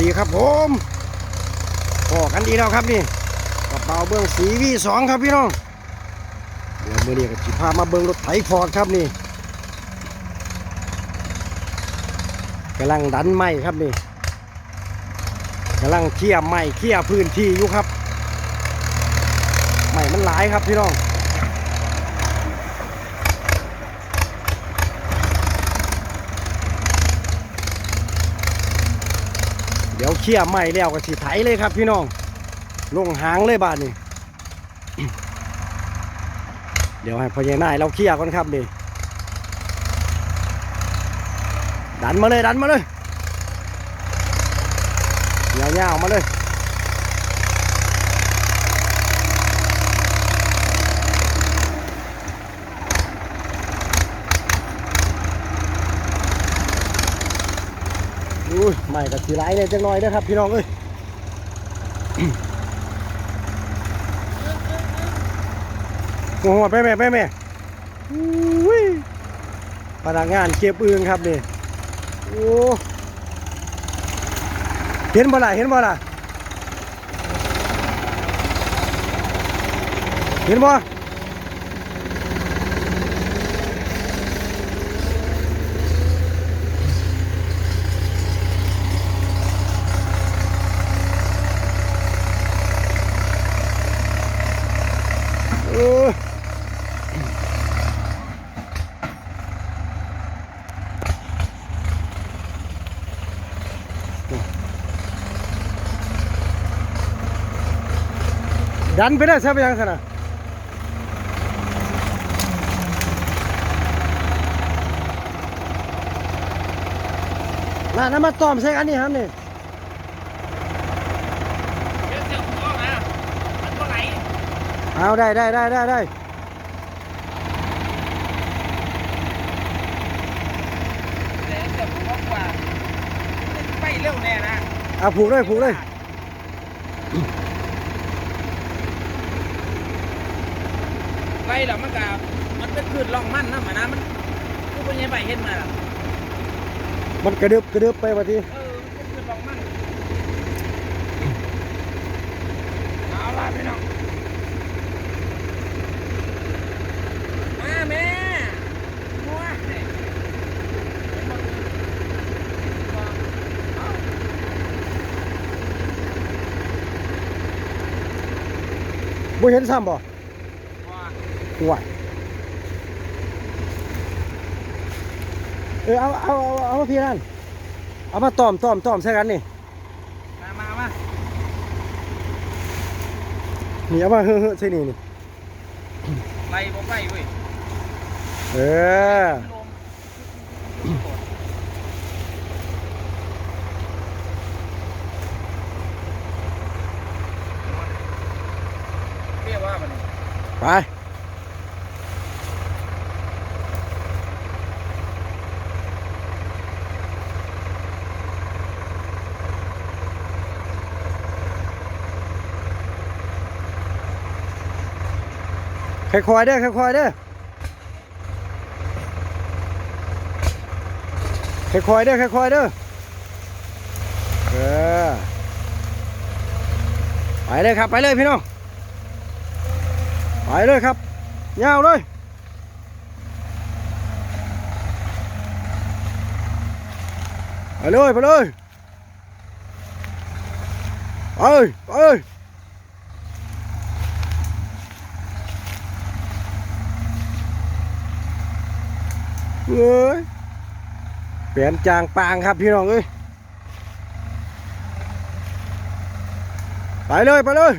ดีครับผมพอกันดีแล้วครับนี่กระเป๋าเบื้องสีวีสองครับพี่น้องเดี๋ยวมื่อนี้ก็จิพามาเบิ้องรถไถฟอร์ดครับนี่กำลังดันไม้ครับนี่กำลังเคี่ยไม้เคี่ยพื้นที่อยู่ครับไม้มันหลายครับพี่น้อง เดี๋ยวเคลี่ยร์ใหม่แล้วก็สิไถเลยครับพี่น้อง ลงหางเลยบาทนี่เดี๋ยวให้พ่อใหญ่นายเราเคลี่ยร์ก่อนครับนี่ดันมาเลยดันมาเลยยาวๆมาเลย อุ้ยให ม่กับสีไลเนี่ยจังน่อยนะครับ พี่น้องเอ้ยโอ้โหไปแม่แม่อุ้ยพนักงานเก็บอึงครับนี่โอ้เห็นบ่ล่ะเห็นบ่ล่ะเห็นบ่ เออ ดันไปได้ใช่ไหมยังสนะน่าน้ำมาตอมใส่กันนี่ครับนี่เดี๋ยวเสียบออกนะมันก็ไหลเอาได้ได้ได้ได้ได้เดี๋ยวเสียบออกกว่าไปเร็วแน่นะเอาผูกเลยผูกเลย ไปแล้วมันก็มันเป็นพืชร่องมันนะหมานะมันผู้เป็นยังไงเห็นมาล่ะมันกระดึบกระดึบไปวันทีเออมันเป็นพืชร่องมันเอาล่ะพี่น้องมาแม่มัวเนี่ยเอาบ่เห็นซ้ำบ่ ว่าห่วยเออเอาเอาเอาเอามาพี่นั่นเอามาตอมตอมตอมใส่กันนี่มามามานี่เอามาเฮ้อเฮ้อใส่นี่นี่ไล่บ่ไปเว้ยเออ ลมเรียกว่ามัน ไป ค่อยๆเด้อค่อยๆเด้อค่อยๆเด้อค่อยๆเด้อเออไปเลยครับไปเลยพี่น้องไปเลยครับยาวเลยไปเลยไปเลยไปไป เอ้ยเปลี่ยนจางปางครับพี่น้องเอ้ยไปเลยไปเลย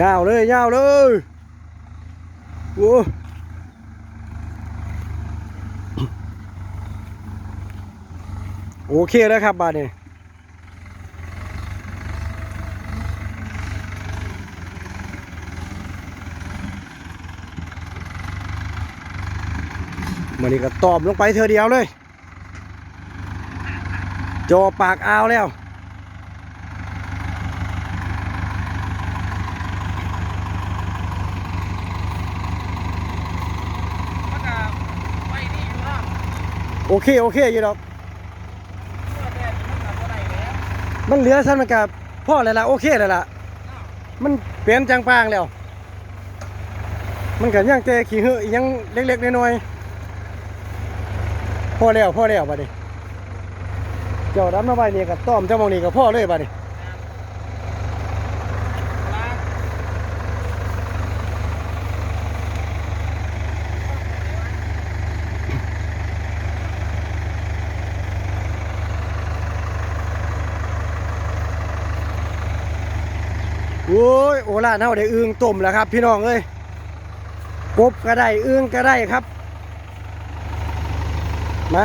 ยาวเลยยาวเลยโอ้ โอเคแล้วครับบาดนี้มันนี่ก็ตอบลงไปเธอเดียวเลย จอปากอ่าวแล้วมันก็ไปนี่อยู่เนาะโอเค โอเคอยู่ดอก เมื่อแดดมันก็บ่ได้แล้ว มันเหลือสั้นมันกับพ่อเลยล่ะโอเคเลยล่ะมันเปลี่ยนจังปางแล้ว มันกับยังเตะขี่เหอะอีหยังเล็กๆน้อยๆพ่อแล้วพ่อแล้วบัดนี้เจ้าดำมาไว้นี่กับต้อมเจ้ามองนี่ก็พ่อเลยบัดนี้ อ้ยโอลานเฮาได้อึ่งต้มแล้วครับ พี่น้องเอ้ยกบก็ได้อึ่งก็ได้ครับมา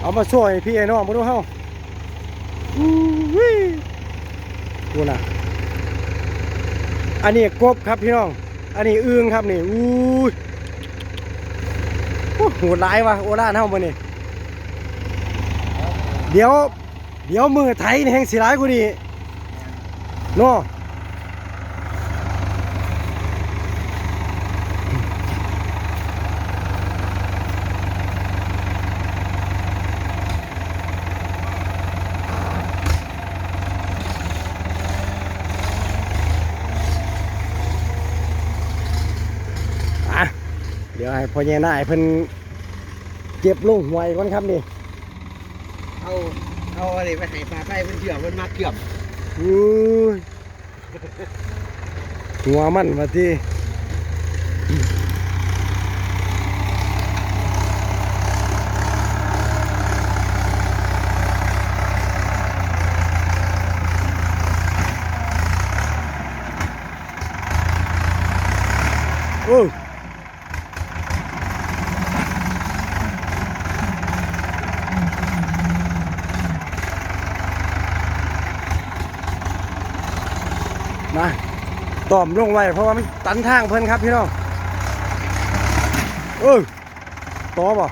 เอามาช่วยพี่ไอ้น้องมาดูเฮาอู้วิดูนะอันนี้กบครับพี่น้อง อันนี้อึ่งครับนี่อู้ยโอ้โหหลายวะโอลานเฮามื้อนี้เดี๋ยว เดี๋ยวมือไทยแห่งสิหลายกว่านี้เนาะ ให้พ่อใหญ่นายเพิ่นเก็บลงหวยก่อนครับนี่เอาเอาอะไรไปให้ปลาไส้มันเชื่อมันมาเกือบอุ้ยหัวมันมาที่โอ้มา ต่อมลงไว้เพราะว่ามันตันทางเพิ่นครับพี่น้องเออต่อบ่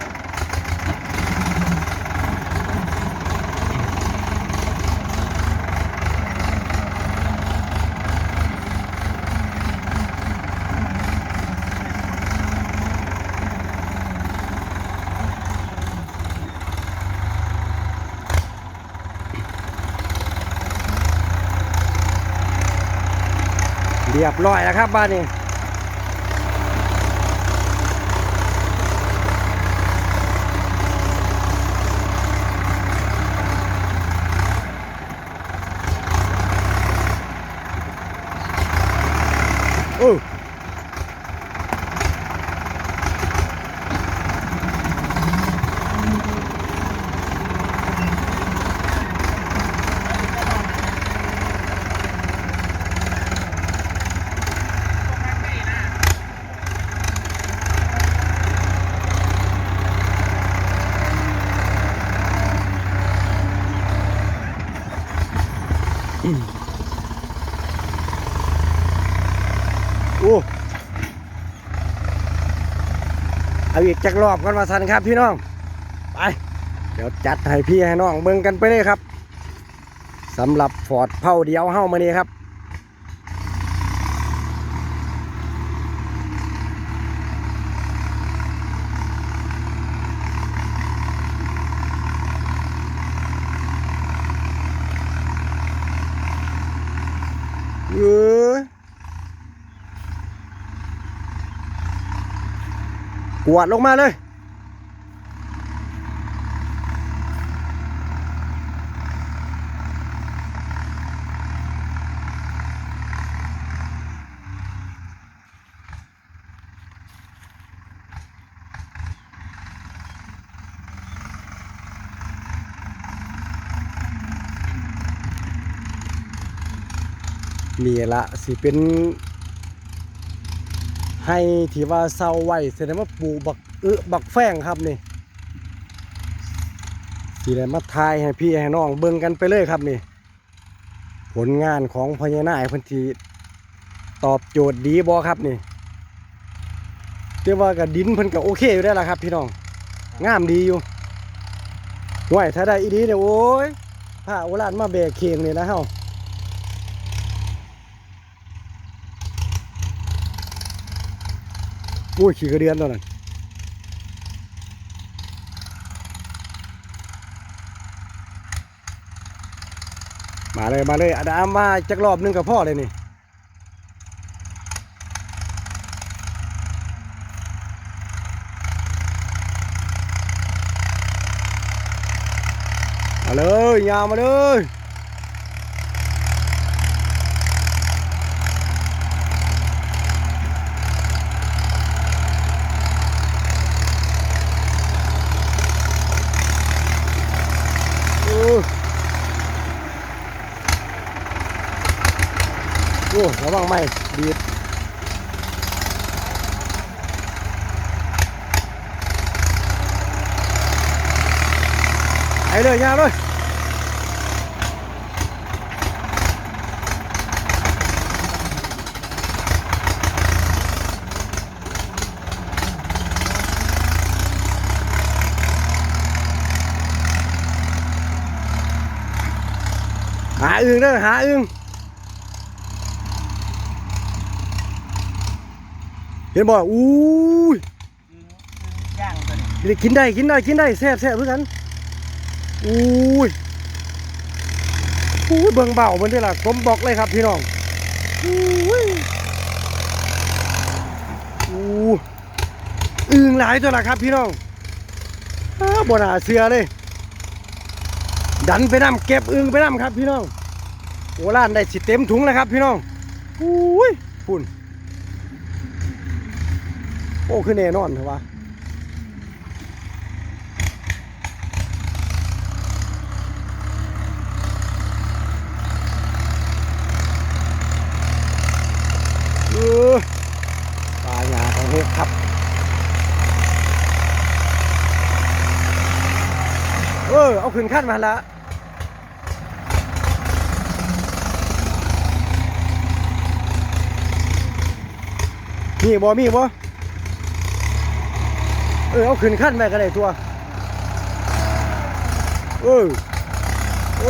เรียบร้อยแล้วครับบ้านนี้ อีกจักรอบกันมาทันครับพี่น้อง ไป เดี๋ยวจัดให้พี่ให้น้องเบิ่งกันไปเลยครับสำหรับฟอร์ดเผาเดียวเฮ้ามานี่ครับเอย กวาดลงมาเลยนี่ละสิเป็น ให้ที่ว่าเศร้าไว้แสดงว่าปลูกบักเออบักแฝงครับนี่สิได้มาทายให้พี่ให้น้องเบิ่งกันไปเลยครับนี่ ผลงานของพญานาคพันธีตอบโจทย์ดีบอครับนี่แต่ว่ากับดินเพิ่นก็โอเคอยู่ได้ละครับ พี่น้องงามดีอยู่ห่วยถ้าได้อีดีเนี่ยโอ้ยพาโอรานมาแบกเคียงนี่นะเฮา อุ้ยขี่กระเดือนตัวนั้นมาเลยมาเลยอดามมาจักรอบหนึงกับพ่อเลยนี่มาเลยยาวมาเลย ระวังไม่ดีดไปเลยยาวเลยหาอึงเด้อหาอึง เห็นบ่อู้ยย่างตัวนี้กินได้กินได้กินได้แซ่บแซ่บเพื่อกันอู้ยอู้ยเบิ่งเบาเหมือนที่ล่ะกลมบอกเลยครับพี่น้องอู้ยอู้อึงหลายตัวละครับพี่น้องอ้าบนหาเสือเลยดันไปน้ำเก็บอึงไปน้ำครับพี่น้องโอ้ล้านได้สิเต็มถุงแล้วครับพี่น้องอุ้ยพุ่น โอ้ คือแน่นอนเถอะวะเออปลาหยาของเฮครับเออเอาขึ้นขั้นมาละมีบ่มีบ่ เออเอาขึ้นขั้นไปก็ได้ตัว เออ เอ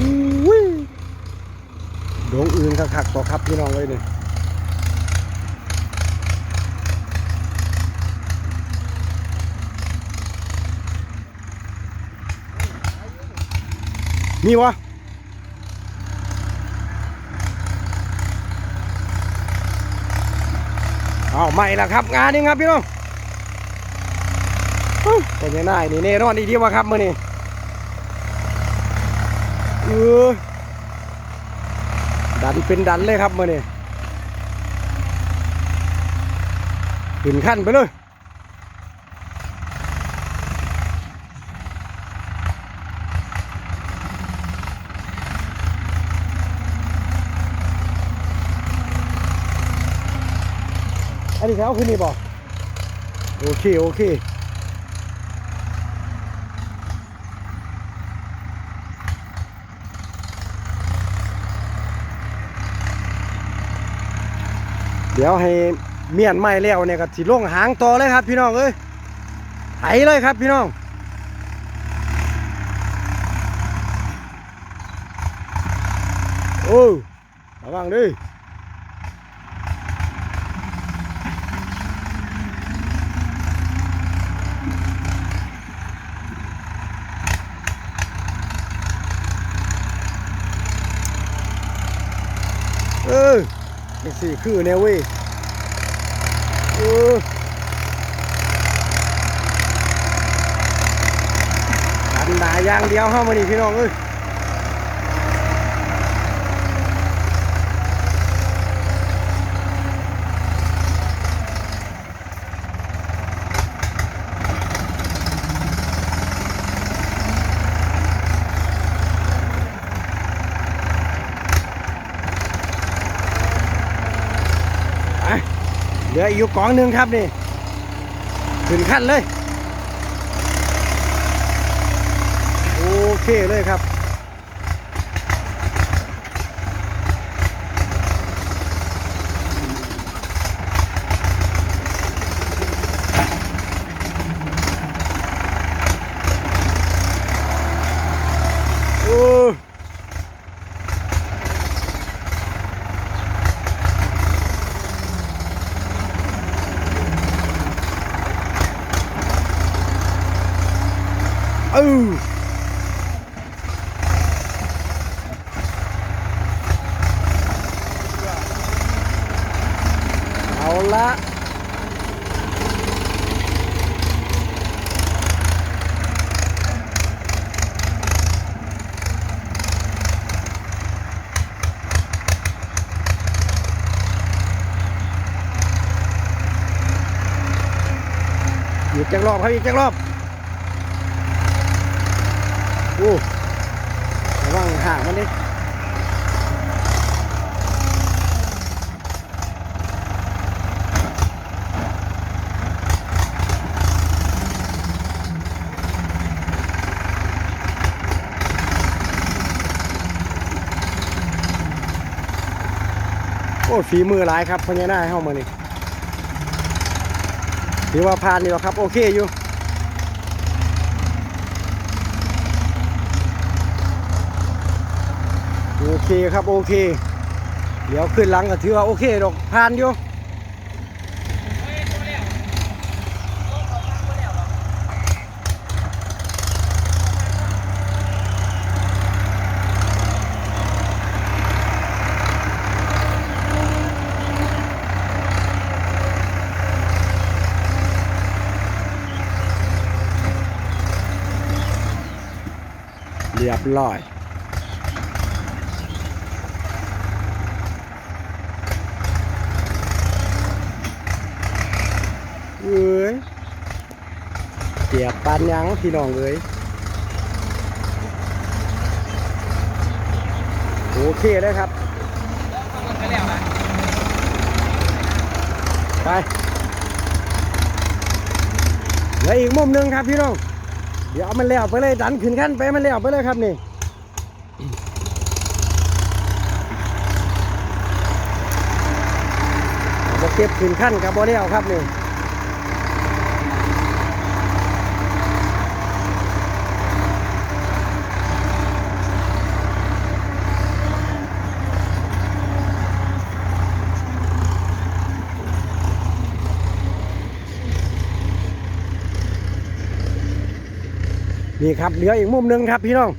อุ้ยดงอื่นคักๆต่อครับพี่น้องเลยเนี่ย มีวะเอาใหม่ละครับ งานนี้ครับพี่น้องเป็นยังไงนี่แน่นอนดีดีวะครับมื่อนี้เออดันเป็นดันเลยครับมื่อนี้ขึ้นขั้นไปเลย อันนี้เขาขึ้นนี่บอกโอเค โอเคเดี๋ยวให้เมียนไม้แล้วเนี่ยก็สิลงหางต่อเลยครับ พี่น้องเอ้ยไถเลยครับพี่น้อง โอ้ระวังดิ เออนี่สี่คือแนวเว้ยเออดันดาอย่างเดียวเข้ามานี่พี่น้องเอ้ย ลืออีกอยู่กองหนึ่งครับนี่ถึงขั้นเลย โอเคเลยครับ โอ้ เออเอาละอีกจักรอบครับอีกจักรอบโอ้ ระวังห่างมันดิโอ้ฝีมือหลายครับพญานาคเข้ามานี่ถือว่าผ่านนี่หรอครับ โอเคอยู่ โอเคครับโอเค เดี๋ยวขึ้นหลังก็ถือว่าโอเคดอกผ่านอยู่เรียบร้อย เอ้ยียบปานยังพี่น้องเอ้ยโอเคเลยครับ ไปเหลืออีกมุมหนึ่งครับพี่น้อง เดี๋ยวเอามันแล้วไปเลยดันขึ้นขั้นไปมันแล้วไปเลยครับนี่เก็บขึ้นขั้นกับบอแล้วครับนี่ นี่ครับเหลืออีกมุมหนึ่งครับพี่น้อง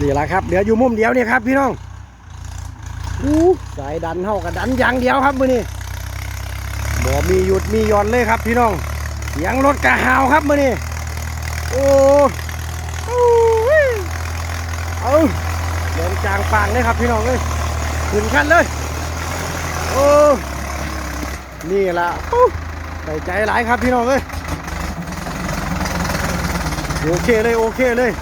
นี่แหละครับเดี๋ยวอยู่มุมเดียวเนี่ยครับพี่น้องอู้สายดันเท่ากับดันอย่างเดียวครับมือนี้บ่มีหยุดมีย่อนเลยครับพี่น้องเสียงรถกระหาวครับมือนี้โอ้โอ้เอาเดินจางปางเลยครับพี่น้องเลย ขึ้นขั้นเลย โอ้ นี่แหละใส่ใจหลายครับพี่น้องเลยโอเคเลย โอเคเลย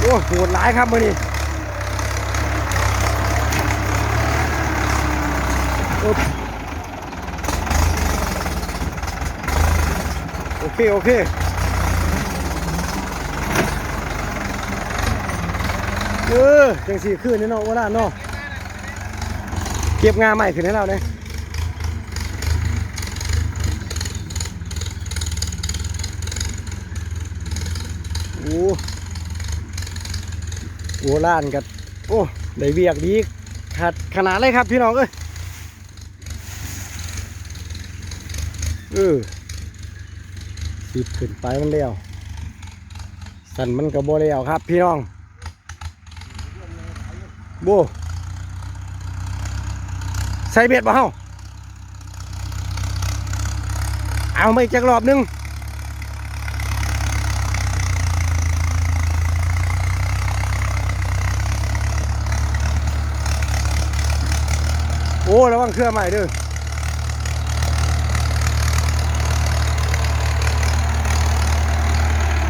โอ้โหดหลายครับมือนี้ โอ้โอเค โอเคเออจังสี่ขึ้นนี่เนาะว่าล่ะเนาะเก็บงาใหม่ขึ้นให้เราเนี่ยโอ้โอ้ล้านกับโอ้ได้เวียกดีขัดขนาดเลยครับพี่น้องเอ้ย เออติดขึ้นไปมันเลี้ยวสั่นมันกับโบเลี้ยวครับ พี่น้องโบใส่เบ็ดบ่เฮาเอาไม่จักรอบหนึงโอ้ระวังเครื่องใหม่ด้อ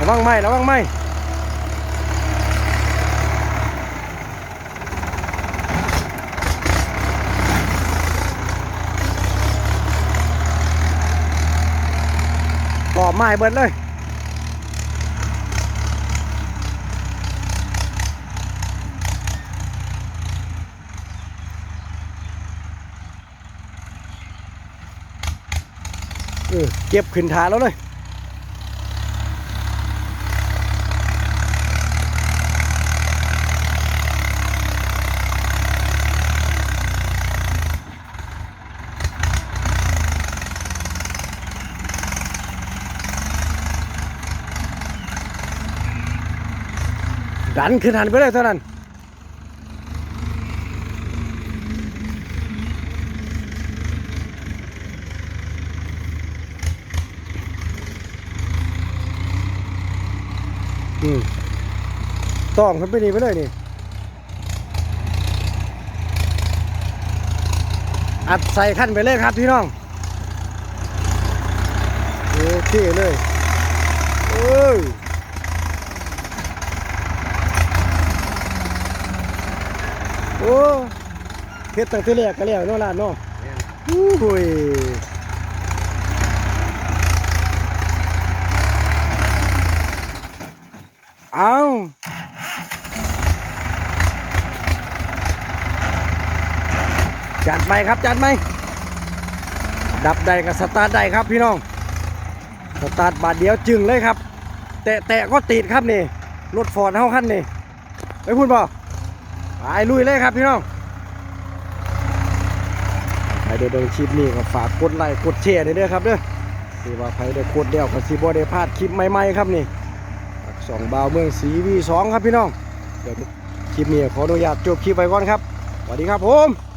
ระวังไหมระวังไหมหลอบไม้เบิดเลยเก็บขึ้นฐานแล้วเลย ดันขึ้นหันไปเลยเท่านั้นอืมต้องขึ้นไปนี่ไปเลยนี่อัดใส่ขั้นไปเลยครับพี่น้องโอเคเลยเอ้ย โอ้ เฮ็ดตั้งแต่แรกก็แล้วเนาะล่ะเนาะอู้ยเอาจัดไปครับจัดไหมดับได้กับสตาร์ทได้ครับพี่น้องสตาร์ทบาทเดียวจึงเลยครับ แตะแตะก็ติดครับนี่รถฟอร์ดเฮาคันนี่ไปพูดบ่ไปลุยเลยครับพี่น้องใคร ได้เดินคลิปนี้ก็ฝากกดไลค์กดแชร์ด้วยเด้อครับเด้อที่ว่าใครได้กดเดียวก็สิบ่ได้พลาดคลิปใหม่ๆครับนี่สองบาวเมืองสีวีสองครับพี่น้องเดี๋ยวคลิปนี้ขออนุญาตจบคลิปไว้ก่อนครับสวัสดีครับผม